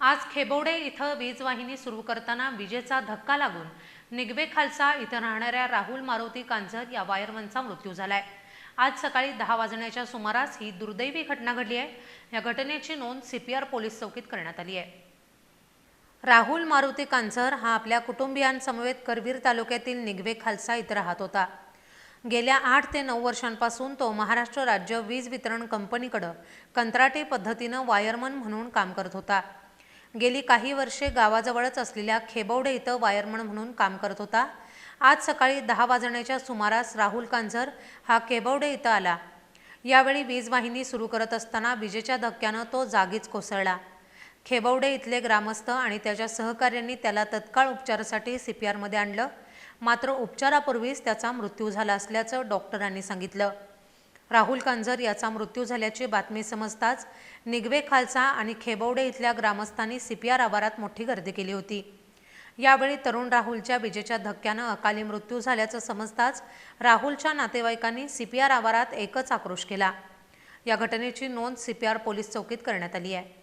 आज खेबोडे इथं वीज वाहिनी सुरू करताना विजेचा धक्का लागून निगवे खालसा इथं राहणाऱ्या राहुल मारुती कांझर या वायरमनचा मृत्यू झालाय. आज सकाळी दहा वाजण्याच्या सुमारास ही दुर्दैवी घटना घडली आहे. या घटनेची नोंद सीपीआर पोलीस चौकीत करण्यात आली आहे. राहुल मारुती कांझर हा आपल्या कुटुंबियांसमवेत करवीर तालुक्यातील निगवे खालसा इथं राहत होता. गेल्या आठ ते नऊ वर्षांपासून तो महाराष्ट्र राज्य वीज वितरण कंपनीकडं कंत्राटी पद्धतीनं वायरमन म्हणून काम करत होता. गेली काही वर्षे गावाजवळच असलेल्या खेबवडे इथं वायरमन म्हणून काम करत होता. आज सकाळी दहा वाजण्याच्या सुमारास राहुल कांझर हा केबवडे इथं आला. यावेळी वीज वाहिनी सुरू करत असताना विजेच्या धक्क्यानं तो जागीच कोसळला. खेबवडे इथले ग्रामस्थ आणि त्याच्या सहकाऱ्यांनी त्याला तत्काळ उपचारासाठी सी पी आरमध्ये आणलं. मात्र उपचारापूर्वीच त्याचा मृत्यू झाला असल्याचं डॉक्टरांनी सांगितलं. राहुल कांजर याचा मृत्यू झाल्याची बातमी समजताच निगवे खालसा आणि खेबवडे इथल्या ग्रामस्थांनी सी पी आर आवारात मोठी गर्दी केली होती. यावेळी तरुण राहुलच्या विजेच्या धक्क्यानं अकाली मृत्यू झाल्याचं समजताच राहुलच्या नातेवाईकांनी सी पी आर आवारात एकच आक्रोश केला. या घटनेची नोंद सी पी आर पोलीस चौकीत करण्यात आली आहे.